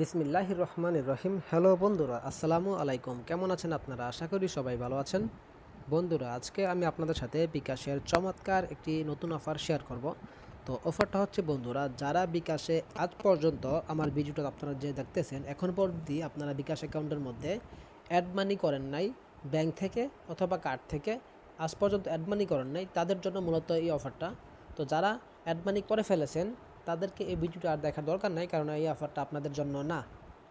বিসমিল্লাহ রহমান রহিম। হ্যালো বন্ধুরা, আসসালামু আলাইকুম। কেমন আছেন আপনারা? আশা করি সবাই ভালো আছেন। বন্ধুরা, আজকে আমি আপনাদের সাথে বিকাশের চমৎকার একটি নতুন অফার শেয়ার করব। তো অফারটা হচ্ছে, বন্ধুরা, যারা বিকাশে আজ পর্যন্ত আমার ভিডিওটা আপনারা যে দেখতেছেন, এখন পর্যন্ত আপনারা বিকাশ অ্যাকাউন্টের মধ্যে অ্যাড মানি করেন নাই, ব্যাংক থেকে অথবা কার্ড থেকে, আজ পর্যন্ত অ্যাড মানি করেন নাই, তাদের জন্য মূলত এই অফারটা। তো যারা অ্যাড মানি করে ফেলেছেন তাদেরকে এই ভিডিওটা আর দেখার দরকার নাই, কারণ এই অফারটা আপনাদের জন্য না।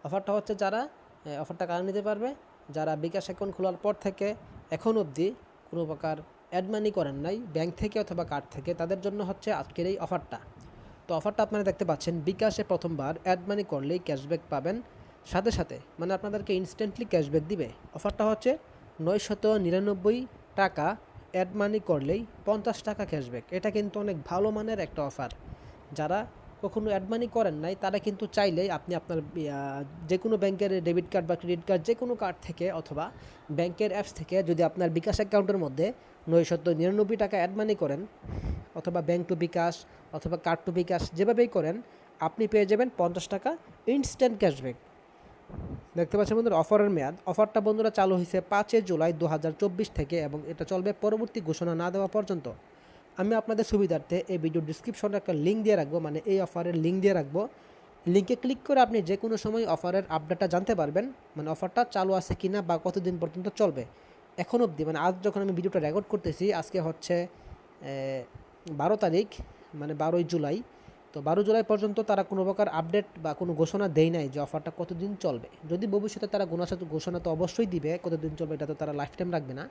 অফারটা হচ্ছে যারা অফারটা কারা নিতে পারবে? যারা বিকাশ অ্যাকাউন্ট খোলার পর থেকে এখন অবধি কোনো প্রকার অ্যাড মানি করেন নাই ব্যাংক থেকে অথবা কার্ড থেকে, তাদের জন্য হচ্ছে আজকের এই অফারটা তো অফারটা আপনারা দেখতে পাচ্ছেন, বিকাশে প্রথমবার অ্যাড মানি করলেই ক্যাশব্যাক পাবেন। সাথে সাথে মানে আপনাদেরকে ইনস্ট্যান্টলি ক্যাশব্যাক দিবে। অফারটা হচ্ছে নয়শত নিরানব্বই টাকা অ্যাড মানি করলেই পঞ্চাশ টাকা ক্যাশব্যাক এটা কিন্তু অনেক ভালো মানের একটা অফার যারা কখনো অ্যাডমানি করেন নাই, তারা কিন্তু চাইলেই আপনি আপনার যে কোনো ব্যাংকের ডেবিট কার্ড বা ক্রেডিট কার্ড যে কোনো কার্ড থেকে অথবা ব্যাংকের অ্যাপস থেকে যদি আপনার বিকাশ অ্যাকাউন্টের মধ্যে নয়শত নিরানব্বই টাকা অ্যাডমানি করেন, অথবা ব্যাংক টু বিকাশ, অথবা কার্ড টু বিকাশ, যেভাবেই করেন, আপনি পেয়ে যাবেন পঞ্চাশ টাকা ইনস্ট্যান্ট ক্যাশব্যাক দেখতে পাচ্ছেন বন্ধুরা, অফারের মেয়াদ। অফারটা বন্ধুরা চালু হয়েছে পাঁচই জুলাই দু হাজার চব্বিশ থেকে এবং এটা চলবে পরবর্তী ঘোষণা না দেওয়া পর্যন্ত। আমি আপনাদের সুবিধার্থে এই ভিডিও ডিসক্রিপশনে একটা লিঙ্ক দিয়ে রাখব মানে এই অফারের লিঙ্ক দিয়ে রাখব। লিঙ্কে ক্লিক করে আপনি যে কোনো সময় অফারের আপডেটটা জানতে পারবেন মানে অফারটা চালু আছে কি না বা কতদিন পর্যন্ত চলবে। এখন অবধি মানে আজ যখন আমি ভিডিওটা রেকর্ড করতেছি, আজকে হচ্ছে বারো তারিখ মানে বারোই জুলাই। তো বারো জুলাই পর্যন্ত তারা কোনো প্রকার আপডেট বা কোনো ঘোষণা দেয় নাই যে অফারটা কতদিন চলবে। যদি ভবিষ্যতে তারা ঘোষণা ঘোষণা তো অবশ্যই দিবে, কতদিন চলবে এটা তো তারা লাইফ টাইম রাখবে না।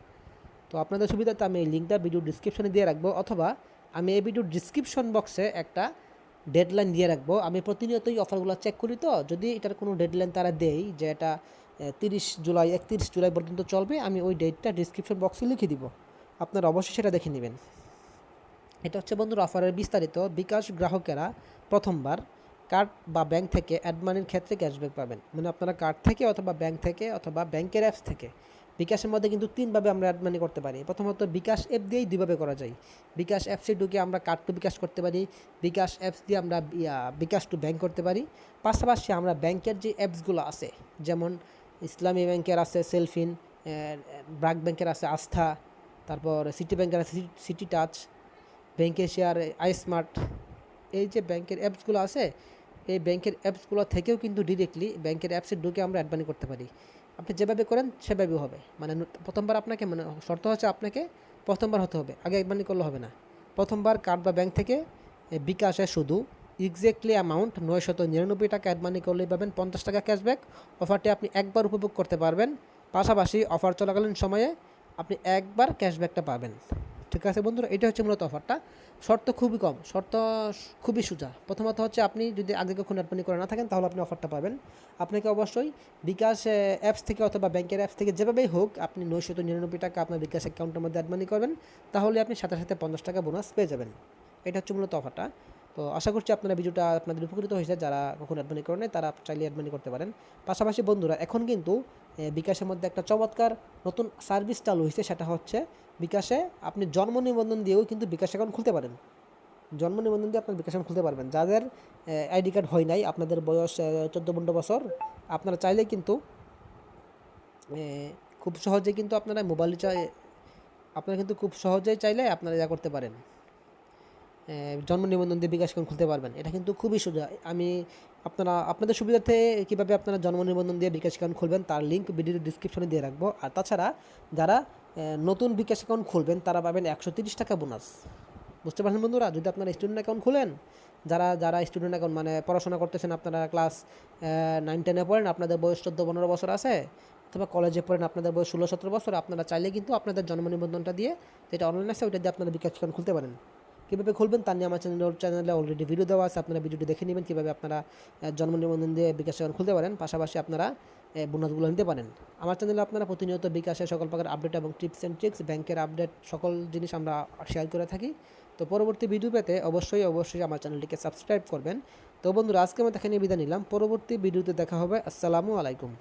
তো আপনাদের সুবিধাতে আমি এই লিঙ্কটা ভিডিও ডিসক্রিপশনে দিয়ে রাখব অথবা আমি এই ভিডিওর ডিসক্রিপশন বক্সে একটা ডেডলাইন দিয়ে রাখব। আমি প্রতিনিয়তই অফারগুলো চেক করি তো। যদি এটার কোনো ডেডলাইন তারা দেয় যে এটা তিরিশ জুলাই, একত্রিশ জুলাই পর্যন্ত চলবে, আমি ওই ডেটটা ডিসক্রিপশন বক্সে লিখে দিব। আপনারা অবশ্যই সেটা দেখে নেবেন। এটা হচ্ছে বন্ধুর অফারের বিস্তারিত। বিকাশ গ্রাহকেরা প্রথমবার কার্ড বা ব্যাংক থেকে অ্যাডমানির ক্ষেত্রে ক্যাশব্যাক পাবেন। মানে আপনারা কার্ড থেকে অথবা ব্যাংক থেকে অথবা ব্যাংকের অ্যাপস থেকে বিকাশের মধ্যে কিন্তু তিনভাবে আমরা অ্যাডমানি করতে পারি। প্রথমত বিকাশ অ্যাপ দিয়েই দুইভাবে করা যায়। বিকাশ অ্যাপসে ঢুকে আমরা কার্ড টু বিকাশ করতে পারি। বিকাশ অ্যাপস দিয়ে আমরা বিকাশ টু ব্যাংক করতে পারি। পাশাপাশি আমরা ব্যাংকের যে অ্যাপসগুলো আছে, যেমন ইসলামী ব্যাংকের আছে সেলফিন ব্রাক ব্যাংকের আছে আস্থা তারপর সিটি ব্যাংকের আছে সিটি টাচ ব্যাংকের শেয়ার আই স্মার্ট এই যে ব্যাংকের অ্যাপসগুলো আছে, এই ব্যাংকের অ্যাপসগুলো থেকেও কিন্তু ডিরেক্টলি ব্যাংকের অ্যাপসে ঢুকে আমরা অ্যাডমানি করতে পারি। আপনি যেভাবে করেন, সেভাবেই হবে। মানে প্রথমবার আপনাকে মানে শর্ত হচ্ছে আপনাকে প্রথমবার হতে হবে। আগে একবারই করলে হবে না। প্রথমবার কার্ড বা ব্যাংক থেকে বিকাশে শুধু এক্স্যাক্টলি অ্যামাউন্ট নয় শত নিরানব্বই টাকা অ্যাডমানি করলেই পাবেন, পঞ্চাশ টাকা ক্যাশব্যাক অফারটি আপনি একবার উপভোগ করতে পারবেন। পাশাপাশি অফার চলাকালীন সময়ে আপনি একবার ক্যাশব্যাকটা পাবেন। ঠিক আছে বন্ধুরা, এটা হচ্ছে মূলত অফারটা শর্ত খুবই কম, শর্ত খুবই সোজা। প্রথমত হচ্ছে আপনি যদি আগে কখনো অ্যাডমানি করে না থাকেন, তাহলে আপনি অফারটা পাবেন। আপনাকে অবশ্যই বিকাশ অ্যাপস থেকে অথবা ব্যাংকের অ্যাপস থেকে যেভাবেই হোক, আপনি নয়শত নিরানব্বই টাকা আপনার বিকাশ অ্যাকাউন্টের মধ্যে অ্যাডমানি করবেন। তাহলে আপনি সাথে সাথে পঞ্চাশ টাকা বোনাস পেয়ে যাবেন। এটা হচ্ছে মূলত অফারটা তো আশা করছি আপনারা ভিডিওটা আপনাদের উপকৃত হয়েছে। যারা কখনো অ্যাডমানি করেন তারা চাইলে অ্যাডমানি করতে পারেন। পাশাপাশি বন্ধুরা, এখন কিন্তু বিকাশের মধ্যে একটা চমৎকার নতুন সার্ভিস চালু হয়েছে, সেটা হচ্ছে বিকাশে আপনি জন্ম নিবন্ধন দিয়েও কিন্তু বিকাশ অ্যাকাউন্ট খুলতে পারেন। জন্ম নিবন্ধন দিয়ে আপনার বিকাশ খুলতে পারবেন। যাদের আইডি কার্ড হয় নাই, আপনাদের বয়স চোদ্দ পনেরো বছর, আপনারা চাইলে কিন্তু খুব সহজে কিন্তু আপনারা মোবাইল চাই, আপনারা কিন্তু খুব সহজেই চাইলে আপনারা যা করতে পারেন। জন্ম নিবন্ধন দিয়ে বিকাশ অ্যাকাউন্ট খুলতে পারবেন। এটা কিন্তু খুবই সোজা, আমি আপনারা, আপনাদের সুবিধার্থে কীভাবে আপনারা জন্ম নিবন্ধন দিয়ে বিকাশ অ্যাকাউন্ট খুলবেন, তার লিঙ্ক ভিডিওর ডিসক্রিপশনে দিয়ে রাখব। আর তাছাড়া, যারা নতুন বিকাশ অ্যাকাউন্ট খুলবেন, তারা পাবেন একশো তিরিশ টাকা বোনাস বুঝতে পারছেন বন্ধুরা? যদি আপনারা স্টুডেন্ট অ্যাকাউন্ট খুলেন, যারা যারা স্টুডেন্ট অ্যাকাউন্ট মানে পড়াশোনা করতেছেন, আপনারা ক্লাস নাইন টেনে পড়েন, আপনাদের বয়স চোদ্দ পনেরো বছর আছে, অথবা কলেজে পড়েন, আপনাদের বয়স ষোলো সতেরো বছর, আপনারা চাইলে কিন্তু আপনাদের জন্ম নিবন্ধনটা দিয়ে, যেটা অনলাইন আছে, ওইটা দিয়ে আপনারা বিকাশ অ্যাকাউন্ট খুলতে পারেন। কীভাবে খুলবেন তা নিয়ে আমার চ্যানেল চ্যানেলে অলরেডি ভিডিও দেওয়া আছে। আপনারা ভিডিওটি দেখে নেবেন, কীভাবে আপনারা জন্ম নিবন্ধন দিয়ে বিকাশ অ্যাকাউন্ট খুলতে পারেন। পাশাপাশি আপনারা বোনাসগুলো নিতে পারেন। আমার চ্যানেলে আপনারা প্রতিনিয়ত বিকাশের সকল প্রকার আপডেট এবং টিপস অ্যান্ড ট্রিক্স ব্যাংকের আপডেট সকল জিনিস আমরা শেয়ার করে থাকি। তো পরবর্তী ভিডিও পেতে অবশ্যই অবশ্যই আমার চ্যানেলটিকে সাবস্ক্রাইব করবেন। তো বন্ধুরা, আজকে আমি দেখে নিয়ে বিদায় নিলাম। পরবর্তী ভিডিওতে দেখা হবে। আসসালামু আলাইকুম।